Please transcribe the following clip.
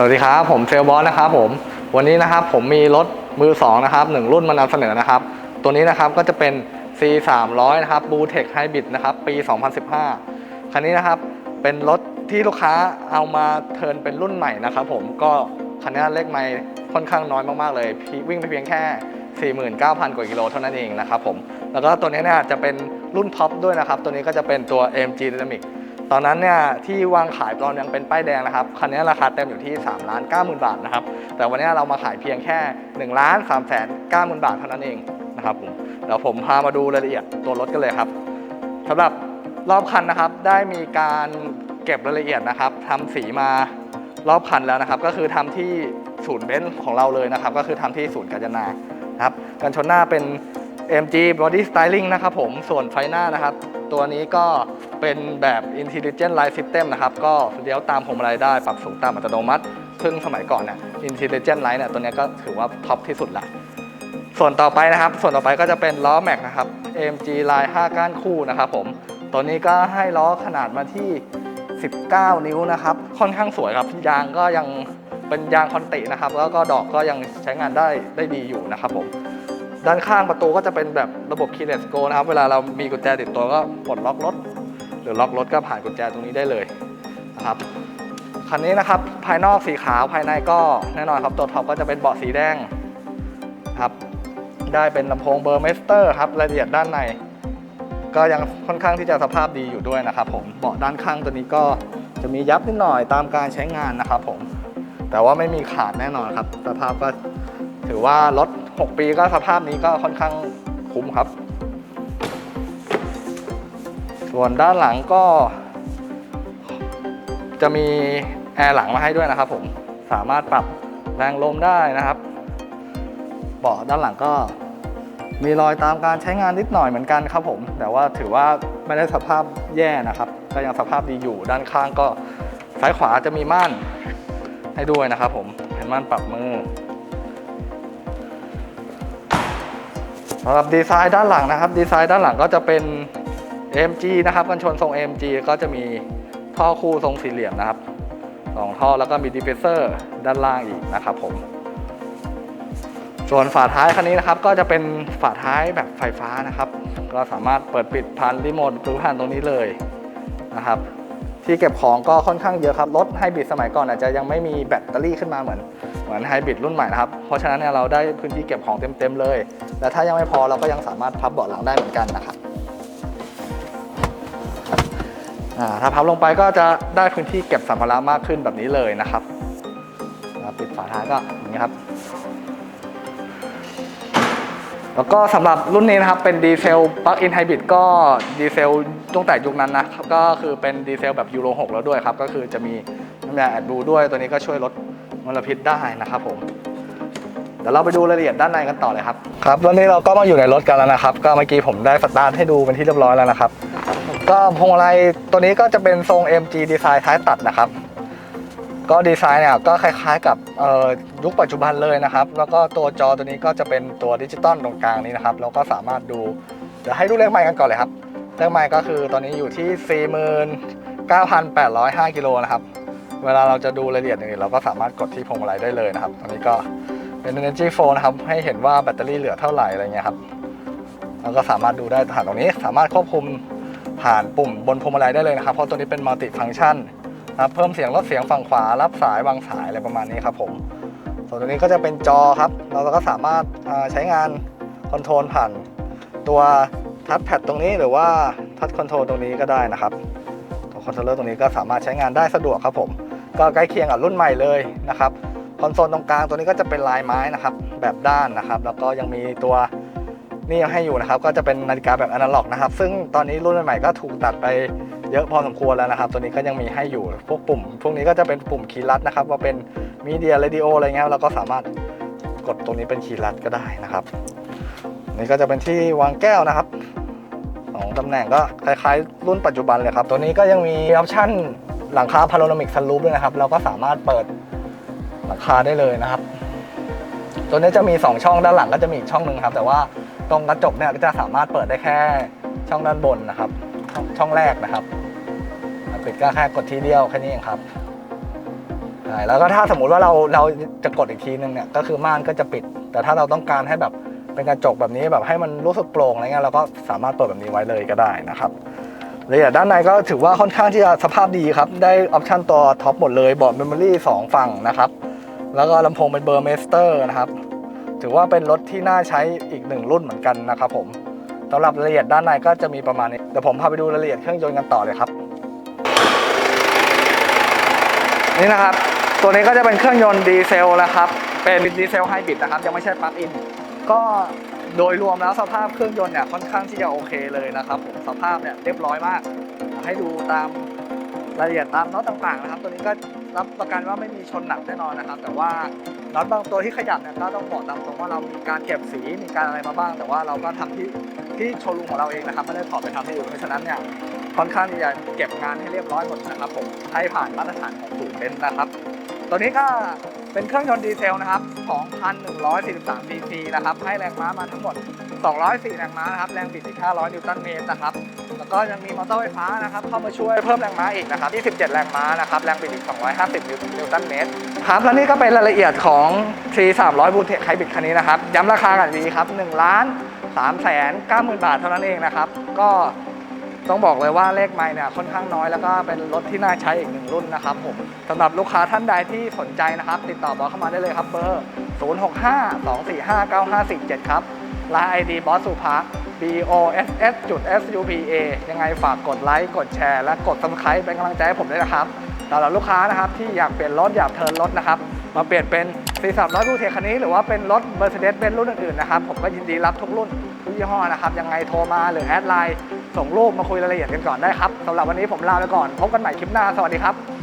สวัสดีครับ ผมเซลบอสนะครับผมวันนี้นะครับผมมีรถมือ2นะครับหนึ่งรุ่นมานำเสนอนะครับ ตัวนี้นะครับก็จะเป็น C 3 0 0นะครับ b l u t e c h Hybrid นะครับ ปี 2015 คันนี้นะครับเป็นรถที่ลูกค้าเอามาเทิร์นเป็นรุ่นใหม่นะครับผมก็คันนี้เลขไม่ค่อนข้างน้อยมากๆเลยวิ่งไปเพียงแค่ 49,000 กว่ากิโลเท่านั้นเองนะครับผมแล้วก็ตัวนี้เนี่ยจะเป็นรุ่นท็อปด้วยนะครับ ตัวนี้ก็จะเป็นตัว AMG Dynamic ตอนนั้นเนี่ยที่วางขายตอนยังเป็นป้ายแดงนะครับคันนี้ราคาเต็มอยู่ที่3ล้าน9 0,000 บาทนะครับแต่วันนี้เรามาขายเพียงแค่1ล้าน3แสน9 0 0 0 บาทเท่านั้นเองนะครับผมเดี๋ยวผมพามาดูรายละเอียดตัวรถกันเลยครับสำหรับรอบคันนะครับได้มีการเก็บรายละเอียดนะครับทำสีมารอบคันแล้วนะครับ ก็คือทำที่ศูนย์เบนซ์ของเราเลยนะครับ ก็คือทำที่ศูนย์กาญจนานะครับกันชนหน้าเป็น MG Body Styling นะครับผมส่วนไฟหน้านะครับ ตัวนี้ก็เป็นแบบ Intelligent Light System นะครับ ก็เลี้ยวตามพวงมาลัยได้ปรับสูงตามอัตโนมัติซึ่งสมัยก่อนเนี่ย Intelligent Light เนี่ยตัวนี้ก็ถือว่าท็อปที่สุดละส่วนต่อไปนะครับ ส่วนต่อไปก็จะเป็นล้อแม็กนะครับ AMG Line 5 ก้านคู่นะครับผมตัวนี้ก็ให้ล้อขนาดมาที่ 19 นิ้วนะครับ ค่อนข้างสวยครับยางก็ยังเป็นยางคอนตินะครับ แล้วก็ดอกก็ยังใช้งานได้ได้ดีอยู่นะครับผม ด้านข้างประตูก็จะเป็นแบบระบบ keyless go นะครับ เวลาเรามีกุญแจติดตัวก็ปลดล็อกรถ หรือล็อกรถก็ผ่านกุญแจตรงนี้ได้เลยนะครับคันนี้นะครับภายนอกสีขาวภายในก็แน่นอนครับตัวท็อปก็จะเป็นเบาะสีแดงครับได้เป็นลำโพงเบอร์เมสเตอร์ครับรายละเอียดด้านใน ก็ยังค่อนข้างที่จะสภาพดีอยู่ด้วยนะครับผมเบาะด้านข้างตัวนี้ก็จะมียับนิดหน่อยตามการใช้งานนะครับผมแต่ว่าไม่มีขาดแน่นอนครับ สภาพก็ถือว่ารถ 6 ปีก็สภาพนี้ก็ค่อนข้างคุ้มครับ ส่วนด้านหลังก็ จะมีแอร์หลังมาให้ด้วยนะครับผมสามารถปรับแรงลมได้นะครับเบาะด้านหลังก็มีรอยตามการใช้งานนิดหน่อยเหมือนกันครับผม แต่ว่าถือว่าไม่ได้สภาพแย่นะครับ ก็ยังสภาพดีอยู่ด้านข้างก็ซ้ายขวาจะมีม่านให้ด้วยนะครับผมเป็นม่านปรับมือ สำหรับดีไซน์ด้านหลังนะครับ ดีไซน์ด้านหลังก็จะเป็น AMG นะครับกันชนทรง AMG ก็จะมีท่อคู่ทรงสี่เหลี่ยมนะครับสองท่อแล้วก็มีดิเฟเซอร์ด้านล่างอีกนะครับผม ส่วนฝาท้ายคันนี้นะครับก็จะเป็นฝาท้ายแบบไฟฟ้านะครับ ก็สามารถเปิดปิดผ่านรีโมทหรือผ่านตรงนี้เลยนะครับ ที่เก็บของก็ค่อนข้างเยอะครับ รถไฮบริดสมัยก่อนอาจจะยังไม่มีแบตเตอรี่ขึ้นมาเหมือนเหมือนไฮบริดรุ่นใหม่นะครับ เพราะฉะนั้นเนี่ยเราได้พื้นที่เก็บของเต็มๆเลย และถ้ายังไม่พอเราก็ยังสามารถพับเบาะหลังได้เหมือนกันนะครับถ้าพับลงไปก็จะได้พื้นที่เก็บสัมภาระมากขึ้นแบบนี้เลยนะครับปิดฝาท้ายก็อย่างนี้ครับ แล้วก็สำหรับรุ่นนี้นะครับเป็นดีเซลปลั๊กอินไฮบริดก็ดีเซลตั้งแต่ยุคนั้นนะก็คือเป็นดีเซลแบบยูโร 6 แล้วด้วยครับ ก็คือจะมีน้ำยาแอดบูด้วยตัวนี้ก็ช่วยลดมลพิษได้นะครับผมเดี๋ยวเราไปดูรายละเอียดด้านในกันต่อเลยครับครับตอนนี้เราก็มาอยู่ในรถกันแล้วนะครับ ก็เมื่อกี้ผมได้สตาร์ทให้ดูเป็นที่เรียบร้อยแล้วนะครับ ก็พวงมาลัยตัวนี้ก็จะเป็นทรง MG ดีไซน์ท้ายตัดนะครับ ก็ดีไซน์เนี่ยก็คล้ายๆกับยุคปัจจุบันเลยนะครับ แล้วก็ตัวจอตัวนี้ก็จะเป็นตัวดิจิตอลตรงกลางนี้นะครับแล้วก็สามารถดูเดี๋ยวให้ดูเลขไมล์กันก่อนเลยครับเลขไมล์ก็คือตอนนี้อยู่ที่ 49,805กิโลนะครับเวลาเราจะดูรายละเอียดอื่นเราก็สามารถกดที่พวงมาลัยได้เลยนะครับ ตอนนี้ก็เป็น Energy Flow นะครับให้เห็นว่าแบตเตอรี่เหลือเท่าไหร่อะไรเงี้ยครับแล้วก็สามารถดูได้ผ่านตรงนี้ สามารถควบคุมผ่านปุ่มบนพวงมาลัยได้เลยนะครับ เพราะตัวนี้เป็นมัลติฟัง c t ชันน ครับเพิ่มเสียงลดเสียงฝั่งขวา รับสายวางสายอะไรประมาณนี้ครับผม ส่วนตัวนี้ก็จะเป็นจอครับ เราก็สามารถใช้งานคอนโทรลผ่านตัวทัชแพดตรงนี้หรือว่าทัชคอนโทรลตรงนี้ก็ได้นะครับตัวคอนโทรลเลอร์ตรงนี้ก็สามารถใช้งานได้สะดวกครับผม ก็ใกล้เคียงกับรุ่นใหม่เลยนะครับคอนโซลตรงกลางตัวนี้ก็จะเป็นลายไม้นะครับ แบบด้านนะครับ แล้วก็ยังมีตัวนี่ยังให้อยู่นะครับ ก็จะเป็นนาฬิกาแบบอนาล็อกนะครับ ซึ่งตอนนี้รุ่นใหม่ๆก็ถูกตัดไป เยอะพอสมควรแล้วนะครับ ตัวนี้ก็ยังมีให้อยู่พวกปุ่ม พวกนี้ก็จะเป็นปุ่มคีย์ลัดนะครับ ว่าเป็นมีเดียเรดิโออะไรเงี้ยเราก็สามารถกดตรงนี้เป็นคีย์ลัดก็ได้นะครับ นี่ก็จะเป็นที่วางแก้วนะครับสองตำแหน่งก็คล้ายๆ รุ่นปัจจุบันเลยครับ ตัวนี้ก็ยังมีออปชั่นหลังคาพาโ n รามิกซันรูฟด้วยนะครับ เราก็สามารถเปิดหลังคาได้เลยนะครับ ตัวนี้จะมี 2 ช่องด้านหลังก็จะมีอีกช่องหนึ่งครับ แต่ว่าตรงกระจกเนี่ยก็จะสามารถเปิดได้แค่ช่องด้านบนนะครับ ช่องแรกนะครับปิดก็แค่กดทีเดียวแค่นี้เองครับใช่แล้วก็ถ้าสมมุติว่าเราเราจะกดอีกทีนึงเนี่ยก็คือม่านก็จะปิด แต่ถ้าเราต้องการให้แบบเป็นกระจกแบบนี้แบบให้มันรู้สึกโปร่งอะไรเงี้ยเราก็สามารถเปิดแบบนี้ไว้เลยก็ได้นะครับรายละเอียดด้านในก็ถือว่าค่อนข้างที่จะสภาพดีครับ ได้ออปชันตัวท็อปหมดเลยบอร์ดเมมโมรี่สองฝั่งนะครับ แล้วก็ลำโพงเป็นเบอร์เมสเตอร์นะครับ ถือว่าเป็นรถที่น่าใช้อีกหนึ่งรุ่นเหมือนกันนะครับผม สำหรับรายละเอียดด้านในก็จะมีประมาณนี้เดี๋ยวผมพาไปดูรายละเอียดเครื่องยนต์กันต่อเลยครับ นี่นะครับ ตัวนี้ก็จะเป็นเครื่องยนต์ดีเซลนะครับ เป็นดีเซลไฮบริดนะครับ ยังไม่ใช่ปลั๊กอิน ก็โดยรวมแล้วสภาพเครื่องยนต์เนี่ยค่อนข้างที่จะโอเคเลยนะครับผมสภาพเนี่ยเรียบร้อยมาก ให้ดูตามรายละเอียดตามน็อตต่างๆนะครับ ตัวนี้ก็ รับประกันว่าไม่มีชนหนักแน่นอนนะครับ แต่ว่าน็อตบางตัวที่ขยับเนี่ยก็ต้องบอกตามตรงว่าเรามีการเก็บสีมีการอะไรมาบ้าง แต่ว่าเราก็ทำที่ที่โชว์รูมของเราเองนะครับไม่ได้ถอดไปทำที่อื่นเพราะฉะนั้นเนี่ยค่อนข้างที่จะเก็บงานให้เรียบร้อยหมดนะครับผมให้ผ่านมาตรฐานของศูนย์เบนซ์นะครับ ตัวนี้ก็เป็นเครื่องยนต์ดีเซลนะครับ 2,143 cc นะครับ ให้แรงม้ามาทั้งหมด 204แรงม้านะครับ แรงบิดอีก 500 นิวตันเมตรนะครับ แล้วก็ยังมีมอเตอร์ไฟฟ้านะครับ เข้ามาช่วยเพิ่มแรงม้าอีกนะครับ 27 แรงม้านะครับ แรงบิดอีก 250 นิวตันเมตร ครับ และนี่ก็เป็นรายละเอียดของ T 300 บูเทคไฮบริดคันนี้นะครับ ย้ำราคากันดีครับ1ล้าน3แสน90,000 บาทเท่านั้นเองนะครับ ก็ต้องบอกเลยว่าเลขไมล์เนี่ยค่อนข้างน้อยแล้วก็เป็นรถที่น่าใช้อีกหนึ่งรุ่นนะครับผมสำหรับลูกค้าท่านใดที่สนใจนะครับ ติดต่อบอกเข้ามาได้เลยครับเบอร์ 0652459547 ครับ ไลน์ ID บอสสุภา B O S S จุด S U P A ยังไงฝากกดไลค์กดแชร์และกด subscribe เป็นกำลังใจให้ผมด้วยนะครับสำหรับลูกค้านะครับที่อยากเปลี่ยนรถอยากเทิร์นรถนะครับมาเปลี่ยนเป็น C 3 0 0 b ูเทคันนี้ หรือว่าเป็นรถ Mercedes Benz รุ่นอื่นๆนะครับผมก็ยินดีรับทุกรุ่นทุกยี่ห้อนะครับยังไงโทรมาหรือแอดไลน์ส่งรูปมาคุยรายละเอียดกันก่อนได้ครับสำหรับวันนี้ผมลาไปก่อน พบกันใหม่คลิปหน้าสวัสดีครับ